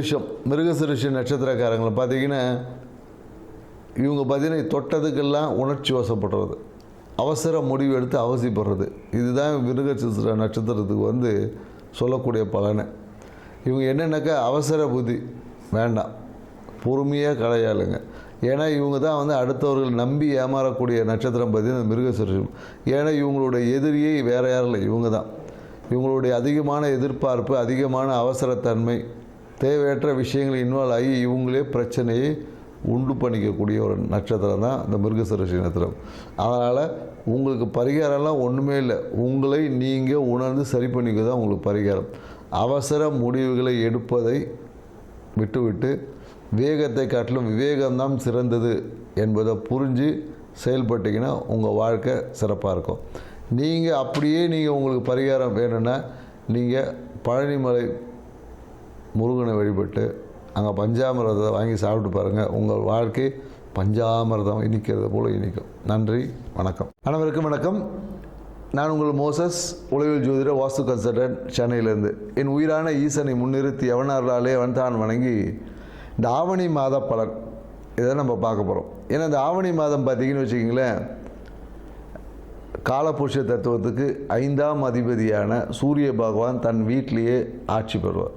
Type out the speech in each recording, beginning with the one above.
மிருகசிருஷம் மிருகசிருஷ நட்சத்திரக்காரங்களை பார்த்தீங்கன்னா இவங்க பார்த்தீங்கன்னா தொட்டதுக்கெல்லாம் உணர்ச்சி வசப்படுறது. அவசர முடிவு எடுத்து அவசியப்படுறது. இதுதான் மிருகசிருஷ நட்சத்திரத்துக்கு வந்து சொல்லக்கூடிய பலனை. இவங்க என்னென்னாக்கா அவசர புத்தி? வேண்டாம். பொறுமையாக கலையாளுங்க ஏன்னா இவங்க தான் வந்து அடுத்தவர்கள் நம்பி ஏமாறக்கூடிய நட்சத்திரம் பார்த்தீங்கன்னா மிருகசிருஷம் ஏன்னா இவங்களுடைய எதிரியே வேற யாரும் இல்லை. இவங்க தான். இவங்களுடைய அதிகமான எதிர்பார்ப்பு அதிகமான அவசரத்தன்மை தேவையற்ற விஷயங்கள் இன்வால்வ் ஆகி இவங்களே பிரச்சனையை உண்டு பண்ணிக்கக்கூடிய ஒரு நட்சத்திரம் தான் இந்த மிருகசிருஷ நட்சத்திரம். அதனால் உங்களுக்கு பரிகாரம்லாம் ஒன்றுமே இல்லை. உங்களை நீங்கள் உணர்ந்து சரி பண்ணிக்க தான் உங்களுக்கு பரிகாரம். அவசர முடிவுகளை எடுப்பதை விட்டுவிட்டு வேகத்தை காட்டிலும் விவேகம்தான் சிறந்தது என்பதை புரிஞ்சு செயல்பட்டிங்கன்னா உங்கள் வாழ்க்கை சிறப்பாக இருக்கும். நீங்கள் அப்படியே நீங்கள் உங்களுக்கு பரிகாரம் வேணும்னா நீங்கள் பழனிமலை முருகனை வழிபட்டு அங்கே பஞ்சாமிரதத்தை வாங்கி சாப்பிட்டு பாருங்கள் உங்கள் வாழ்க்கை பஞ்சாமிரதம் இனிக்கிறது போல் இனிக்கும். நன்றி வணக்கம். அனைவருக்கும் வணக்கம். நான் உங்கள் மோசஸ் உளவில் ஜோதிட வாஸ்து கன்சல்டன்ட் சென்னையிலேருந்து. என் உயிரான ஈசனை முன்னிறுத்தி எவனார்களாலே அவன் தான் வணங்கி இந்த ஆவணி மாத பலன். இதை நம்ம பார்க்க போகிறோம் ஏன்னா இந்த ஆவணி மாதம் பார்த்தீங்கன்னு வச்சுக்கிங்களேன் காலபுருஷ தத்துவத்துக்கு ஐந்தாம் அதிபதியான சூரிய பகவான் தன் வீட்டிலேயே ஆட்சி பெறுவார்.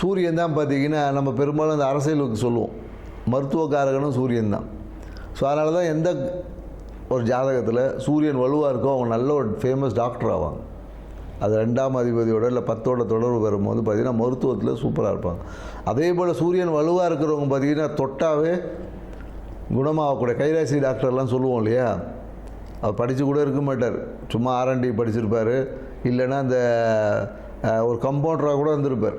சூரியன் தான் பார்த்தீங்கன்னா நம்ம பெரும்பாலும் அந்த அரசியலுக்கு சொல்லுவோம். மருத்துவக்காரகனும் சூரியன் தான். ஸோ அதனால தான் எந்த ஒரு ஜாதகத்தில் சூரியன் வலுவாக இருக்கோ அவங்க நல்ல ஒரு ஃபேமஸ் டாக்டர் ஆவாங்க. அது ரெண்டாம் அதிபதியோட இல்லை பத்தோட தொடர்பு வரும்போது பார்த்திங்கன்னா மருத்துவத்தில் சூப்பராக இருப்பாங்க. அதே போல் சூரியன் வலுவாக இருக்கிறவங்க பார்த்திங்கன்னா தொட்டாவே குணமாகக்கூடிய கைராசி டாக்டர்லாம் சொல்லுவோம் இல்லையா? அவர் படித்து கூட இருக்க மாட்டார். சும்மா ஆர்என்டி படிச்சிருப்பார். இல்லைன்னா அந்த ஒரு கம்பவுண்டராக கூட இருந்திருப்பார்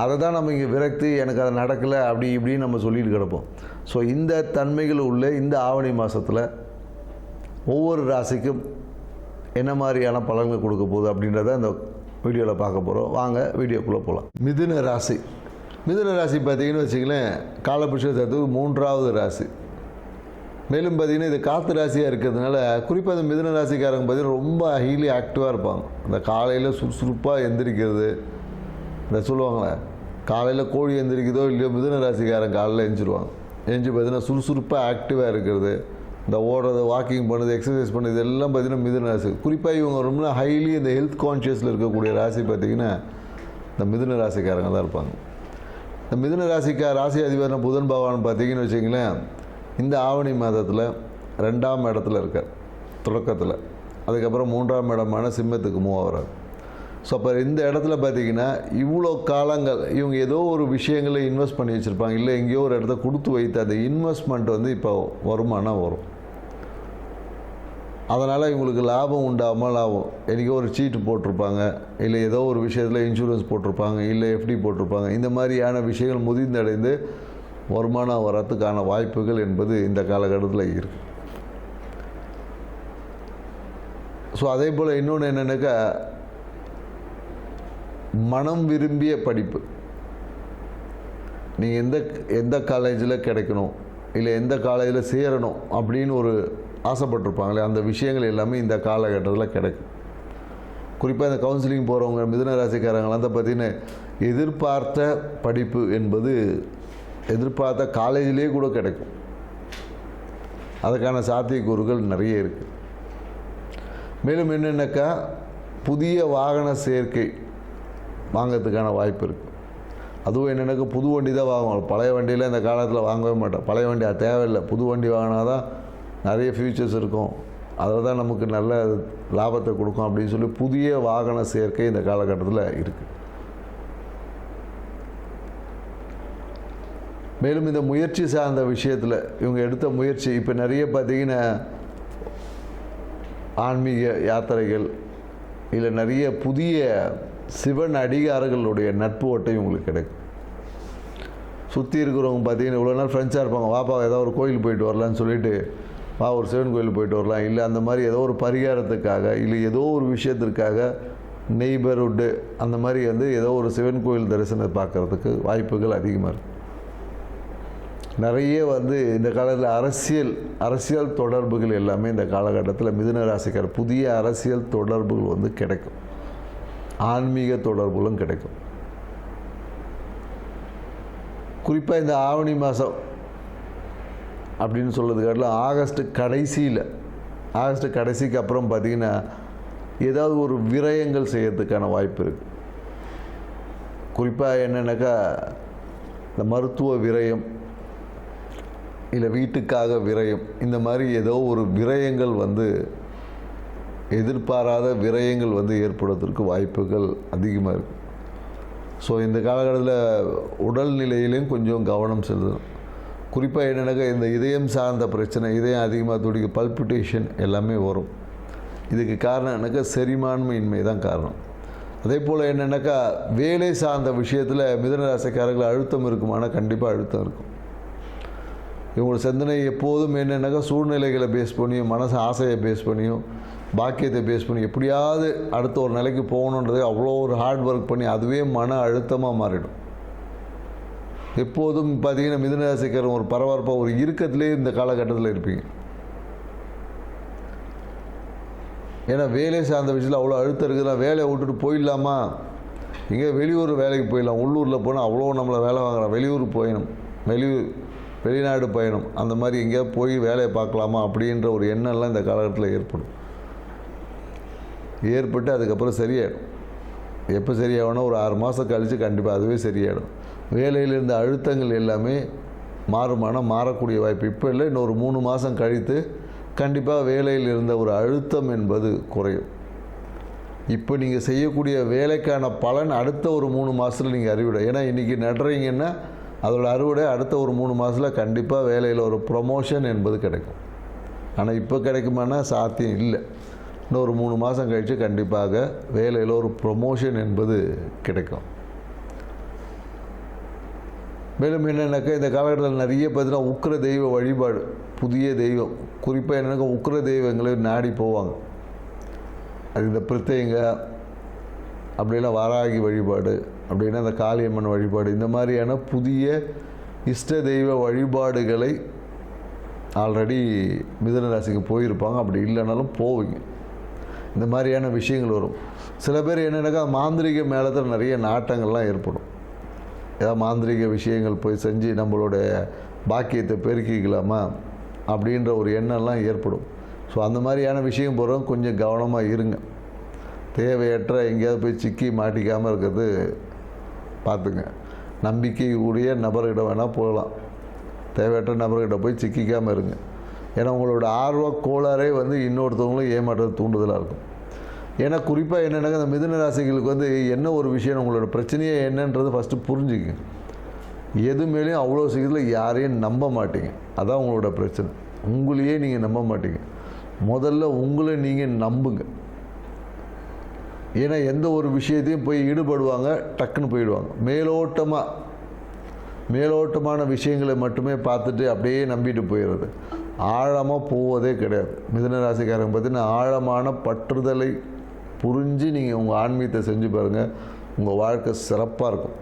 அதை தான் நம்ம இங்கே விரக்தி எனக்கு அது நடக்கலை அப்படி இப்படின்னு நம்ம சொல்லிட்டு கிடப்போம். ஸோ இந்த தன்மைகள் உள்ள இந்த ஆவணி மாதத்தில் ஒவ்வொரு ராசிக்கும் என்ன மாதிரியான பலன்கள் கொடுக்க போகுது அப்படின்றத இந்த வீடியோவில் பார்க்க போகிறோம் வாங்க வீடியோக்குள்ளே போகலாம் மிதுன ராசி. மிதுன ராசி பார்த்தீங்கன்னு வச்சிங்களேன் காலபுருஷ மூன்றாவது ராசி. மேலும் பார்த்தீங்கன்னா இது காற்று ராசியாக இருக்கிறதுனால குறிப்பாக இந்த மிதுன ராசிக்காரங்க பார்த்தீங்கன்னா ரொம்ப ஹீலி ஆக்டிவாக இருப்பாங்க. அந்த காலையில் சுறுசுறுப்பாக எந்திரிக்கிறது சொல்லுவாங்களே காலையில் கோழி எந்திரிக்குதோ இல்லையோ மிதுன ராசிக்காரன் காலையில் எழுந்திருவாங்க எழுஞ்சி பார்த்தீங்கன்னா சுறுசுறுப்பாக ஆக்டிவாக இருக்கிறது. இந்த ஓடுறது வாக்கிங் பண்ணுறது எக்ஸசைஸ் பண்ணுறது எல்லாம் பார்த்தீங்கன்னா மிதுன ராசி. குறிப்பாக இவங்க ரொம்ப ஹைலி இந்த ஹெல்த் கான்ஷியஸில் இருக்கக்கூடிய ராசி பார்த்திங்கன்னா இந்த மிதுன ராசிக்காரங்க தான் இருப்பாங்க. இந்த மிதுன ராசிக்கா ராசி அதிபரான புதன் பகவான் பார்த்தீங்கன்னு வச்சிங்களேன் இந்த ஆவணி மாதத்தில் ரெண்டாம் இடத்துல இருக்கார் தொடக்கத்தில். அதுக்கப்புறம் மூன்றாம் இடமான சிம்மத்துக்கு மூவ் ஆகிறார். ஸோ அப்போ இந்த இடத்துல பார்த்தீங்கன்னா இவ்வளோ காலங்கள் இவங்க ஏதோ ஒரு விஷயங்களை இன்வெஸ்ட் பண்ணி வச்சுருப்பாங்க. இல்லை எங்கேயோ ஒரு இடத்த கொடுத்து வைத்து அந்த இன்வெஸ்ட்மெண்ட் வந்து இப்போ வருமானம் வரும். அதனால் இவங்களுக்கு லாபம் உண்டாமல் லாபம்? என்றைக்கோ ஒரு சீட்டு போட்டிருப்பாங்க. இல்லை ஏதோ ஒரு விஷயத்தில் இன்சூரன்ஸ் போட்டிருப்பாங்க. இல்லை எஃப்டி போட்டிருப்பாங்க. இந்த மாதிரியான விஷயங்கள் முதிர்ந்தடைந்து வருமானம் வரத்துக்கான வாய்ப்புகள் என்பது இந்த காலகட்டத்தில் இருக்குது ஸோ அதே போல் இன்னொன்று என்னென்னாக்கா மனம் விரும்பிய படிப்பு. நீங்கள் எந்த எந்த காலேஜில் கிடைக்கணும் இல்லை எந்த காலேஜில் சேரணும் அப்படின்னு ஒரு ஆசைப்பட்டிருப்பாங்களே அந்த விஷயங்கள் எல்லாமே இந்த காலகட்டத்தில் கிடைக்கும். குறிப்பாக இந்த கவுன்சிலிங் போகிறவங்க மிதுன ராசிக்காரங்களாம் அதை பார்த்தீங்கன்னா எதிர்பார்த்த படிப்பு என்பது எதிர்பார்த்த காலேஜிலே கூட கிடைக்கும். அதுக்கான சாத்தியக்கூறுகள் நிறைய இருக்குது மேலும் என்னென்னாக்கா புதிய வாகன சேர்க்கை வாங்கிறதுக்கான வாய்ப்பு இருக்குது அதுவும் என்னென்னாக்கா புது வண்டி தான் வாங்குவோம் பழைய வண்டியில் இந்த காலத்தில் வாங்கவே மாட்டோம். பழைய வண்டி அது தேவையில்லை. புது வண்டி வாங்கினா தான் நிறைய ஃபியூச்சர்ஸ் இருக்கும். அதில் தான் நமக்கு நல்ல லாபத்தை கொடுக்கும் அப்படின்னு சொல்லி புதிய வாகன சேர்க்கை இந்த காலகட்டத்தில் இருக்குது மேலும் இந்த முயற்சி சார்ந்த விஷயத்தில் இவங்க எடுத்த முயற்சி இப்போ நிறைய பார்த்திங்கன்னா ஆன்மீக யாத்திரைகள் இல்லை நிறைய புதிய சிவன் அடிகாரர்களுடைய நட்பு ஓட்டையும் உங்களுக்கு கிடைக்கும். சுற்றி இருக்கிறவங்க பார்த்தீங்கன்னா இவ்வளோ நாள் ஃப்ரெண்ட்ஸாக இருப்பாங்க. வாப்பா ஏதோ ஒரு கோயில் போயிட்டு வரலான்னு சொல்லிட்டு வா ஒரு சிவன் கோயில் போயிட்டு வரலாம். இல்லை அந்த மாதிரி ஏதோ ஒரு பரிகாரத்துக்காக இல்லை ஏதோ ஒரு விஷயத்திற்காக நெய்பர்ஹுட்டு அந்த மாதிரி வந்து ஏதோ ஒரு சிவன் கோயில் தரிசனம் பார்க்குறதுக்கு வாய்ப்புகள் அதிகமாக இருக்குது நிறைய வந்து இந்த காலத்தில் அரசியல் அரசியல் தொடர்புகள் எல்லாமே இந்த காலகட்டத்தில் மிதுன ராசிக்கார புதிய அரசியல் தொடர்புகள் வந்து கிடைக்கும். ஆன்மீக தொடர்புகளும் கிடைக்கும். குறிப்பாக இந்த ஆவணி மாதம் அப்படின்னு சொல்கிறதுக்காட்டில் ஆகஸ்ட் கடைசியில் ஆகஸ்ட் கடைசிக்கு அப்புறம் பார்த்திங்கன்னா ஏதாவது ஒரு விரயங்கள் செய்யறதுக்கான வாய்ப்பு இருக்குது குறிப்பாக என்னென்னாக்கா இந்த மருத்துவ விரயம் இல்லை வீட்டுக்காக விரயம். இந்த மாதிரி ஏதோ ஒரு விரயங்கள் வந்து எதிர்பாராத விரயங்கள் வந்து ஏற்படுவதற்கு வாய்ப்புகள் அதிகமாக இருக்குது ஸோ இந்த காலகட்டத்தில் உடல் நிலையிலையும் கொஞ்சம் கவனம் செலுத்தணும். குறிப்பாக என்னென்னாக்கா இந்த இதயம் சார்ந்த பிரச்சனை இதயம் அதிகமாக துடிக்க பல்பிட்டேஷன் எல்லாமே வரும். இதுக்கு காரணம் என்னக்கா செரிமான்மையின்மை தான் காரணம். அதே போல் என்னென்னாக்கா வேலை சார்ந்த விஷயத்தில் மிதனராசிக்காரர்கள் அழுத்தம் இருக்குமானால் கண்டிப்பாக அழுத்தம் இருக்கும். இவங்களோட சிந்தனை எப்போதும் என்னென்னாக்கா சூழ்நிலைகளை பேஸ் பண்ணியும் மனசு ஆசையை பேஸ் பண்ணியும் பாக்கியத்தை பேஸ் பண்ணி எப்படியாவது அடுத்த ஒரு நிலைக்கு போகணுன்றது அவ்வளோ ஒரு ஹார்ட் ஒர்க் பண்ணி அதுவே மன அழுத்தமாக மாறிடும். எப்போதும் பார்த்தீங்கன்னா மிதுனராசிக்காரன் ஒரு பரபரப்பாக ஒரு இறுக்கத்திலே இந்த காலகட்டத்தில் இருப்பீங்க. ஏன்னா வேலை சார்ந்த விஷயத்தில் அவ்வளோ அழுத்தம் இருக்குதுன்னா வேலையை விட்டுட்டு போயிடலாமா? இங்கே வெளியூர் வேலைக்கு போயிடலாம். உள்ளூரில் போனால் அவ்வளோ நம்மளை வேலை வாங்குறோம் வெளியூர் போயிடணும். வெளியூர் வெளிநாடு பயணம் அந்த மாதிரி எங்கேயாவது போய் வேலையை பார்க்கலாமா அப்படின்ற ஒரு எண்ணம்லாம் இந்த காலகட்டத்தில் ஏற்படும். ஏற்பட்டு அதுக்கப்புறம் சரியாயிடும். எப்போ சரியாகணும் ஒரு ஆறு மாதம் கழித்து கண்டிப்பாக அதுவே சரியாயிடும். வேலையில் இருந்த அழுத்தங்கள் எல்லாமே மாறுமான மாறக்கூடிய வாய்ப்பு இப்போ இல்லை. இன்னொரு மூணு மாதம் கழித்து கண்டிப்பாக வேலையில் இருந்த ஒரு அழுத்தம் என்பது குறையும். இப்போ நீங்கள் செய்யக்கூடிய வேலைக்கான பலன் அடுத்த ஒரு மூணு மாதத்தில் நீங்கள் அறிவிடும் ஏன்னா இன்றைக்கி நடுறீங்கன்னா அதோட அறுவடை அடுத்த ஒரு மூணு மாதத்தில் கண்டிப்பாக வேலையில் ஒரு ப்ரொமோஷன் என்பது கிடைக்கும். ஆனால் இப்போ கிடைக்குமானா சாத்தியம் இல்லை. இன்னும் ஒரு மூணு மாதம் கழித்து கண்டிப்பாக வேலையில் ஒரு ப்ரொமோஷன் என்பது கிடைக்கும். மேலும் என்னென்னாக்கா இந்த காலகட்டத்தில் நிறைய பார்த்தீங்கன்னா உக்கிர தெய்வ வழிபாடு புதிய தெய்வம் குறிப்பாக என்னென்னாக்கா உக்கிர தெய்வங்களை நாடி போவாங்க. அது இந்த பிரத்யங்க அப்படின்னா வாராகி வழிபாடு அப்படின்னா இந்த காளியம்மன் வழிபாடு இந்த மாதிரியான புதிய இஷ்ட தெய்வ வழிபாடுகளை ஆல்ரெடி மிதுன ராசிக்கு போயிருப்பாங்க. அப்படி இல்லைனாலும் போவீங்க. இந்த மாதிரியான விஷயங்கள் வரும். சில பேர் என்னென்னாக்கா மாந்திரிக மேலத்தில் நிறைய நாட்டங்கள்லாம் ஏற்படும். ஏதாவது மாந்திரிக விஷயங்கள் போய் செஞ்சு நம்மளோட பாக்கியத்தை பெருக்கிக்கலாமா? அப்படின்ற ஒரு எண்ணம்லாம் ஏற்படும். ஸோ அந்த மாதிரியான விஷயம் போகிறவங்க கொஞ்சம் கவனமாக இருங்க. தேவையற்ற எங்கேயாவது போய் சிக்கி மாட்டிக்காமல் இருக்கிறது பார்த்துங்க. நம்பிக்கைக்குரிய நபர்கிட்ட வேணால் போகலாம். தேவையற்ற நபர்கிட்ட போய் சிக்கிக்காமல் இருங்க. ஏன்னா உங்களோட ஆர்வ கோளாறே வந்து இன்னொருத்தவங்களும் ஏமாற்றது தூண்டுதலாக இருக்கும். ஏன்னா குறிப்பாக என்னென்னாக்கா இந்த மிதுன ராசிகளுக்கு வந்து என்ன ஒரு விஷயம் உங்களோட பிரச்சனையே என்னன்றது ஃபஸ்ட்டு புரிஞ்சுக்குங்க. எது மேலேயும் அவ்வளோ சீக்கிரத்தில் யாரையும் நம்ப மாட்டீங்க. அதான் உங்களோட பிரச்சனை. உங்களையே நீங்கள் நம்ப மாட்டீங்க. முதல்ல உங்களை நீங்கள் நம்புங்க. ஏன்னா எந்த ஒரு விஷயத்தையும் போய் ஈடுபடுவாங்க டக்குன்னு போயிடுவாங்க. மேலோட்டமாக மேலோட்டமான விஷயங்களை மட்டுமே பார்த்துட்டு அப்படியே நம்பிட்டு போயிடுறது. ஆழமாக போவதே கிடையாது. மிதுன ராசிக்காரங்க பார்த்தீங்கன்னா ஆழமான பற்றுதலை புரிஞ்சு நீங்கள் உங்கள் ஆன்மீகத்தை செஞ்சு பாருங்கள் உங்கள் வாழ்க்கை சிறப்பாக இருக்கும்.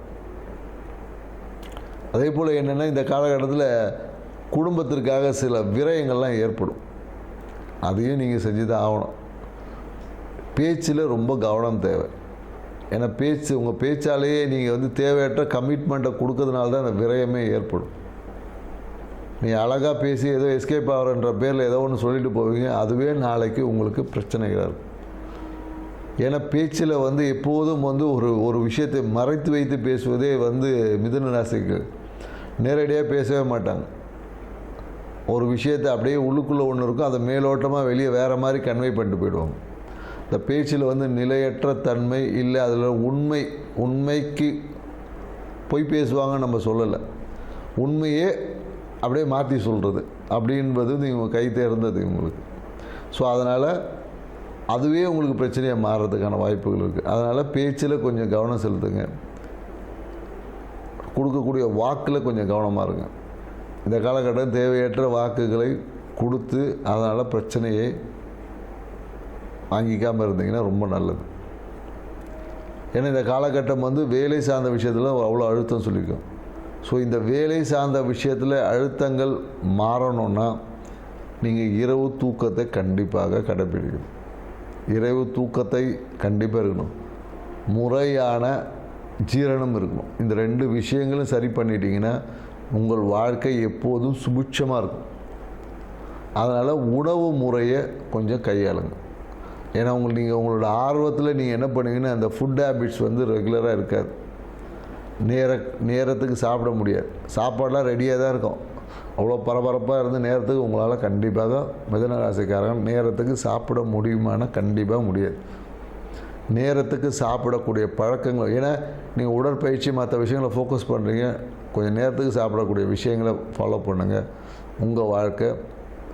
அதே போல் என்னென்னா இந்த காலகட்டத்தில் குடும்பத்திற்காக சில விரயங்கள்லாம் ஏற்படும். அதையும் நீங்கள் செஞ்சு தான் ஆகணும். பேச்சில் ரொம்ப கவனம் தேவை. ஏன்னா பேச்சு உங்கள் பேச்சாலேயே நீங்கள் வந்து தேவையற்ற கமிட்மெண்ட்டை கொடுக்கறதுனால தான் அந்த விரயமே ஏற்படும். நீ அழகாக பேசி ஏதோ எஸ்கேப் ஆகிறன்ற பேரில் ஏதோ ஒன்று சொல்லிட்டு போவீங்க அதுவே நாளைக்கு உங்களுக்கு பிரச்சனைகளாக இருக்கும். ஏன்னா பேச்சில் வந்து எப்போதும் வந்து ஒரு ஒரு விஷயத்தை மறைத்து வைத்து பேசுவதே வந்து மிதுன ராசிக்கு நேரடியாக பேசவே மாட்டாங்க. ஒரு விஷயத்தை அப்படியே உள்ளுக்குள்ளே ஒன்று இருக்கும் அதை மேலோட்டமாக வெளியே வேறு மாதிரி கன்வே பண்ணிட்டு போயிடுவாங்க. இந்த பேச்சில் வந்து நிலையற்ற தன்மை இல்லை அதில் உண்மை உண்மைக்கு பொய் பேசுவாங்க நம்ம சொல்லலை. உண்மையே அப்படியே மாற்றி சொல்கிறது அப்படின்றது நீங்கள் கை தேர்ந்தது உங்களுக்கு ஸோ அதனால் அதுவே உங்களுக்கு பிரச்சனையாக மாறுறதுக்கான வாய்ப்புகள் இருக்குது. அதனால் பேச்சில் கொஞ்சம் கவனம் செலுத்துங்க. கொடுக்கக்கூடிய வாக்கில் கொஞ்சம் கவனமாக இருங்க. இந்த காலகட்டம் தேவையற்ற வாக்குகளை கொடுத்து அதனால் பிரச்சனையை வாங்கிக்காமல் இருந்தீங்கன்னா ரொம்ப நல்லது. ஏன்னா இந்த காலகட்டம் வந்து வேலை சார்ந்த விஷயத்தில் அவ்வளோ அழுத்தம் சொல்லிக்கும் ஸோ இந்த வேலை சார்ந்த விஷயத்தில் அழுத்தங்கள் மாறணும்னா நீங்கள் இரவு தூக்கத்தை கண்டிப்பாக கடைப்பிடிக்கணும். இரவு தூக்கத்தை கண்டிப்பாக இருக்கணும். முறையான ஜீரணம் இருக்கணும். இந்த ரெண்டு விஷயங்களும் சரி பண்ணிட்டீங்கன்னா உங்கள் வாழ்க்கை எப்போதும் சுபிட்சமாக இருக்கும். அதனால் உணவு முறையை கொஞ்சம் கையாளுங்க. ஏன்னா உங்களுக்கு நீங்கள் உங்களோட ஆர்வத்தில் நீங்கள் என்ன பண்ணுவீங்கன்னா அந்த ஃபுட் ஹேபிட்ஸ் வந்து ரெகுலராக இருக்காது. நேர நேரத்துக்கு சாப்பிட முடியாது. சாப்பாடெலாம் ரெடியாக தான் இருக்கும். அவ்வளோ பரபரப்பாக இருந்து நேரத்துக்கு உங்களால் கண்டிப்பாக மிதன ராசிக்காரங்க நேரத்துக்கு சாப்பிட முடியுமானா கண்டிப்பாக முடியாது. நேரத்துக்கு சாப்பிடக்கூடிய பழக்கங்கள் ஏன்னா நீங்கள் உடற்பயிற்சி மற்ற விஷயங்களை ஃபோக்கஸ் பண்ணுறீங்க கொஞ்சம் நேரத்துக்கு சாப்பிடக்கூடிய விஷயங்களை ஃபாலோ பண்ணுங்கள் உங்கள் வாழ்க்கை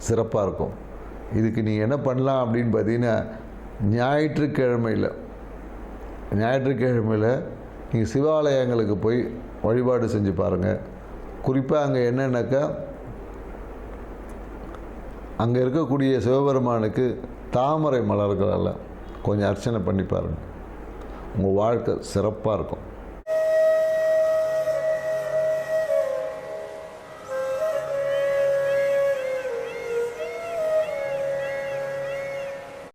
சிறப்பாக இருக்கும். இதுக்கு நீங்கள் என்ன பண்ணலாம் அப்படின்னு பார்த்தீங்கன்னா ஞாயிற்றுக்கிழமையில் ஞாயிற்றுக்கிழமையில் நீங்கள் சிவாலயங்களுக்கு போய் வழிபாடு செஞ்சு பாருங்கள் குறிப்பாக அங்கே என்னென்னாக்கா அங்கே இருக்கக்கூடிய சிவபெருமானுக்கு தாமரை மலர்களால் கொஞ்சம் அர்ச்சனை பண்ணி பாருங்கள் உங்கள் வாழ்க்கை சிறப்பாக இருக்கும்.